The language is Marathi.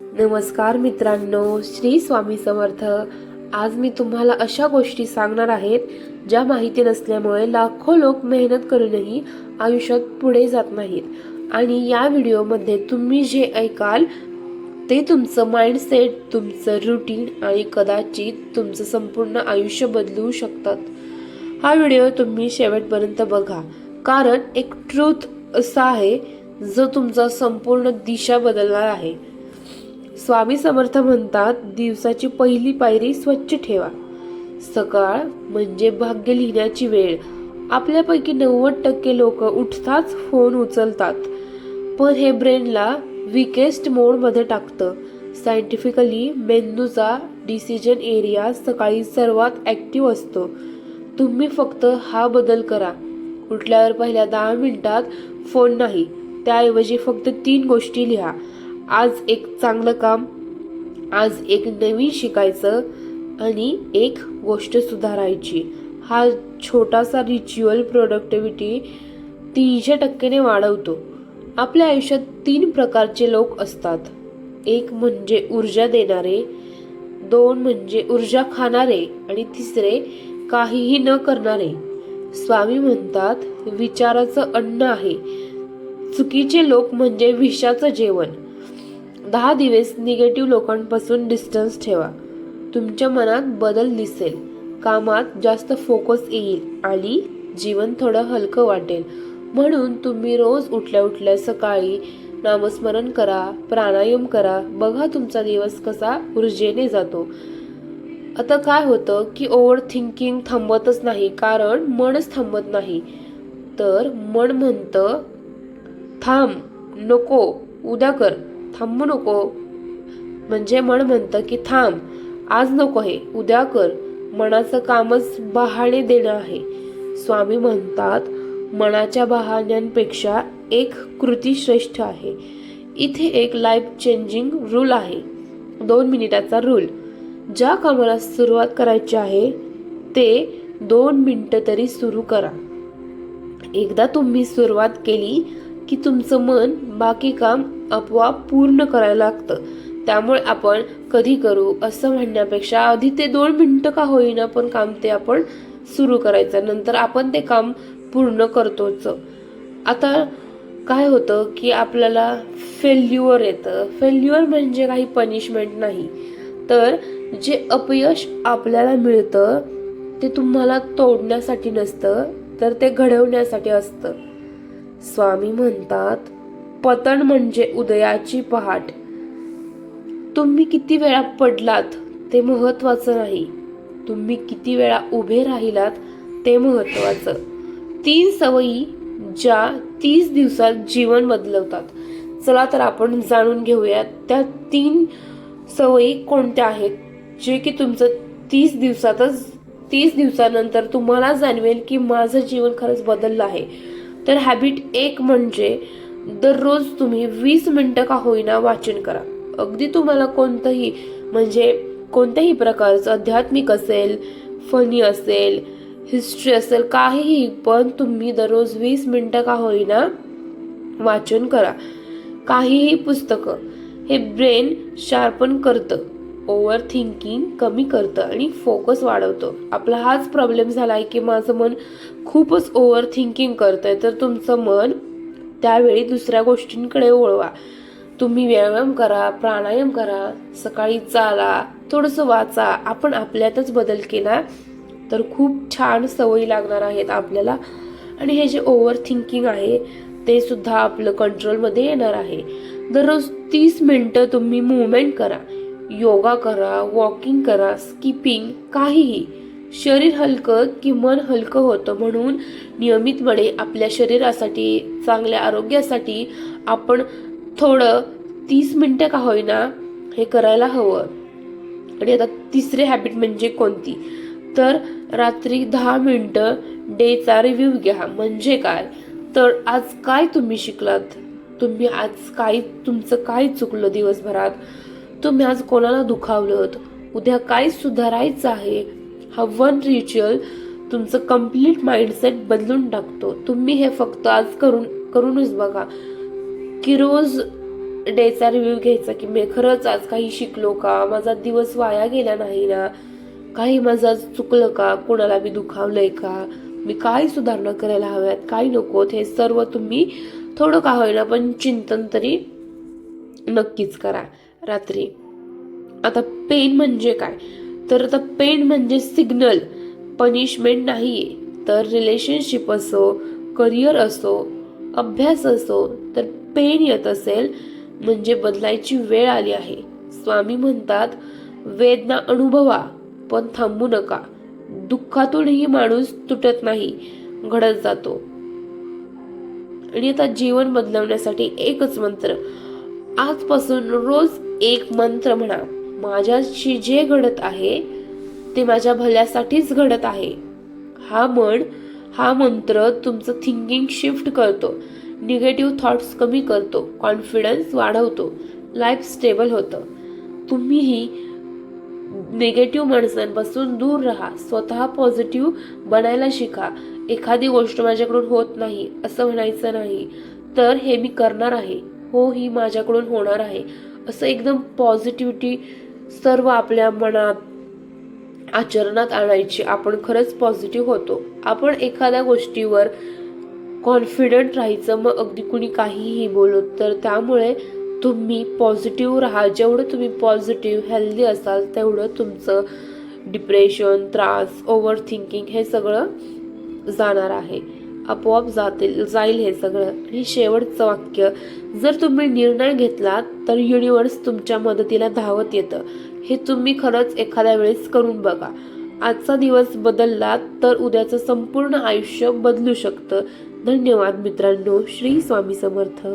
नमस्कार मित्रांनो श्री स्वामी समर्थ. आज मी तुम्हाला अशा गोष्टी सांगणार आहेत ज्या माहिती नसल्यामुळे लाखो लोक मेहनत करूनही आयुष्यात पुढे जात नाहीत. आणि या व्हिडिओमध्ये तुम्ही जे ऐकाल ते तुमचं माइंडसेट तुमचं रुटीन आणि कदाचित तुमचं संपूर्ण आयुष्य बदलू शकतात. हा व्हिडिओ तुम्ही शेवटपर्यंत बघा. कारण एक ट्रूथ असा आहे जो तुमचा संपूर्ण दिशा बदलणार आहे. स्वामी समर्थ म्हणतात दिवसाची पहिली पायरी स्वच्छ ठेवा. सकाळ म्हणजे भाग्य लिहिण्याची वेळ. आपल्यापैकी नव्वद टक्के लोक उठताच फोन उचलतात. पण हे ब्रेनला विकेस्ट मोडमध्ये टाकतं. सायंटिफिकली मेंदूचा डिसिजन एरिया सकाळी सर्वात ॲक्टिव्ह असतो. तुम्ही फक्त हा बदल करा. उठल्यावर पहिल्या दहा मिनिटात फोन नाही. त्याऐवजी फक्त तीन गोष्टी लिहा. आज एक चांगलं काम आज एक नवीन शिकायचं आणि एक गोष्ट सुधारायची. हा छोटासा रिच्युअल प्रोडक्टिव्हिटी तीनशे टक्क्याने वाढवतो. आपल्या आयुष्यात तीन प्रकारचे लोक असतात. एक म्हणजे ऊर्जा देणारे दोन म्हणजे ऊर्जा खाणारे आणि तिसरे काहीही न करणारे. स्वामी म्हणतात विचाराचं अन्न आहे. चुकीचे लोक म्हणजे विषाचं जेवण. दहा दिवस निगेटिव्ह लोकांपासून डिस्टन्स ठेवा. तुमच्या मनात बदल दिसेल. कामात जास्त फोकस येईल आणि जीवन थोडं हलकं वाटेल. म्हणून तुम्ही रोज उठल्या उठल्या सकाळी नामस्मरण करा प्राणायाम करा. बघा तुमचा दिवस कसा ऊर्जेने जातो. आता काय होतं की ओव्हर थिंकिंग थांबतच नाही कारण मनच थांबत नाही. तर मन म्हणतं थांब नको उद्या कर. थांबू नको म्हणजे मन म्हणतं की थांब आज नको हे. उद्या कर. मनाचं कामच बहाणे देणं आहे. स्वामी म्हणतात मनाच्या बहाण्यांपेक्षा एक कृती श्रेष्ठ आहे. इथे एक लाईफ चेंजिंग रूल आहे. दोन मिनिटाचा रूल ज्या कामाला सुरुवात करायची आहे ते दोन मिनटं तरी सुरू करा. एकदा तुम्ही सुरुवात केली की तुमचं मन बाकी काम आपोआप पूर्ण करायला लागतं. त्यामुळे आपण कधी करू असं म्हणण्यापेक्षा आधी ते दोन मिनटं का होईना पण काम ते आपण सुरू करायचं. नंतर आपण ते काम पूर्ण करतोच. आता काय होतं की आपल्याला फेल्युअर येतं. फेल्युअर म्हणजे काही पनिशमेंट नाही. तर जे अपयश आपल्याला मिळतं ते तुम्हाला तोडण्यासाठी नसतं तर ते घडवण्यासाठी असतं. स्वामी म्हणतात पतन म्हणजे उदयाची पहाट. तुम्ही किती वेळा पडलात ते महत्वाचं नाही. तुम्ही किती वेळा उभे राहिलात ते महत्वाचं तीन सवयी ज्या तीस दिवसात जीवन बदलवतात. चला तर आपण जाणून घेऊयात त्या तीन सवयी कोणत्या आहेत जे की तुमचं तीस दिवसातच तीस दिवसानंतर तुम्हाला जाणवेल की माझं जीवन खरंच बदललं आहे. तर हॅबिट एक म्हणजे दररोज तुम्ही वीस मिनटं का होईना वाचन करा. अगदी तुम्हाला कोणतंही म्हणजे कोणत्याही प्रकारचं आध्यात्मिक असेल फनी असेल हिस्ट्री असेल काहीही पण तुम्ही दररोज वीस मिनटं का होईना वाचन करा. काहीही पुस्तकं हे ब्रेन शार्पन करतं ओव्हर थिंकिंग कमी करतं आणि फोकस वाढवतं. आपला हाच प्रॉब्लेम झाला आहे की माझं मन खूपच ओव्हर थिंकिंग करतंय तर तुमचं मन त्यावेळी दुसऱ्या गोष्टींकडे वळवा. तुम्ही व्यायाम करा प्राणायाम करा सकाळी चाला थोडंसं वाचा. आपण आपल्यातच बदल केला तर खूप छान सवयी लागणार आहेत आपल्याला. आणि हे जे ओव्हर थिंकिंग आहे ते सुद्धा आपलं कंट्रोलमध्ये येणार आहे. दररोज तीस मिनटं तुम्ही मुवमेंट करा. योगा करा वॉकिंग करा स्किपिंग काहीही. शरीर हलकं की मन हलकं होतं म्हणून नियमितपणे आपल्या शरीरासाठी चांगल्या आरोग्यासाठी आपण थोडं तीस मिनटं का होईना हे करायला हवं. आणि आता तिसरी हॅबिट म्हणजे कोणती? तर रात्री दहा मिनटं डेचा रिव्ह्यू घ्या. म्हणजे काय? तर आज काय तुम्ही शिकलात? तुम्ही आज काय तुमचं काय चुकलं दिवसभरात? तुम्ही आज कोणाला दुखावलं उद्या काय सुधारायचं आहे? हा वन रिच्युअल तुमचं कंप्लीट माइंडसेट बदलून टाकतो. तुम्ही हे फक्त आज करून करूनच बघा. की रोज डेचा रिव्ह्यू घ्यायचा की मी खरंच आज काही शिकलो का? माझा दिवस वाया गेला नाही ना? काही माझं चुकलं का? कोणाला मी दुखावलंय का? मी काय सुधारणा करायला हव्यात? काय नकोत हे सर्व तुम्ही थोडं का होईना पण चिंतन तरी नक्कीच करा. रात्री. आता पेन म्हणजे काय? तर आता पेन म्हणजे सिग्नल पनिशमेंट नाहीये. तर रिलेशनशिप असो करिअर असो अभ्यास असो तर पेन येत असेल म्हणजे बदलायची वेळ आली आहे. स्वामी म्हणतात वेदना अनुभवा पण थांबू नका. दुःखातूनही माणूस तुटत नाही घडत जातो. आणि आता जीवन बदलवण्यासाठी एकच मंत्र आजपासून रोज एक मंत्र म्हणा. माझ्याशी जे घडत आहे ते माझ्या भल्यासाठीच घडत आहे. हा म्हण हा मंत्र तुमचं थिंकिंग शिफ्ट करतो. निगेटिव्ह थॉट्स कमी करतो. कॉन्फिडन्स वाढवतो. लाईफ स्टेबल होतं. तुम्हीही निगेटिव्ह माणसांपासून दूर राहा. स्वतः पॉझिटिव्ह बनायला शिका. एखादी गोष्ट माझ्याकडून होत नाही असं म्हणायचं नाही. तर हे मी करणार आहे. हो ही माझ्याकडून होणार आहे. असं एकदम पॉझिटिव्हिटी सर्व आपल्या मनात आचरणात आणायची. आपण खरंच पॉझिटिव्ह होतो. आपण एखाद्या गोष्टीवर कॉन्फिडंट राहायचं मग अगदी कुणी काहीही बोलत तर त्यामुळे तुम्ही पॉझिटिव्ह राहा. जेवढं तुम्ही पॉझिटिव्ह हेल्दी असाल तेवढं तुमचं डिप्रेशन त्रास ओव्हर थिंकिंग हे सगळं जाणार आहे. आपोआप जातील जाईल हे सगळं. आणि शेवटचं वाक्य. जर तुम्ही निर्णय घेतलात तर युनिवर्स तुमच्या मदतीला धावत येतं. हे तुम्ही खरंच एखाद्या वेळेस करून बघा. आजचा दिवस बदलला तर उद्याचं संपूर्ण आयुष्य बदलू शकतं. धन्यवाद मित्रांनो. श्री स्वामी समर्थ.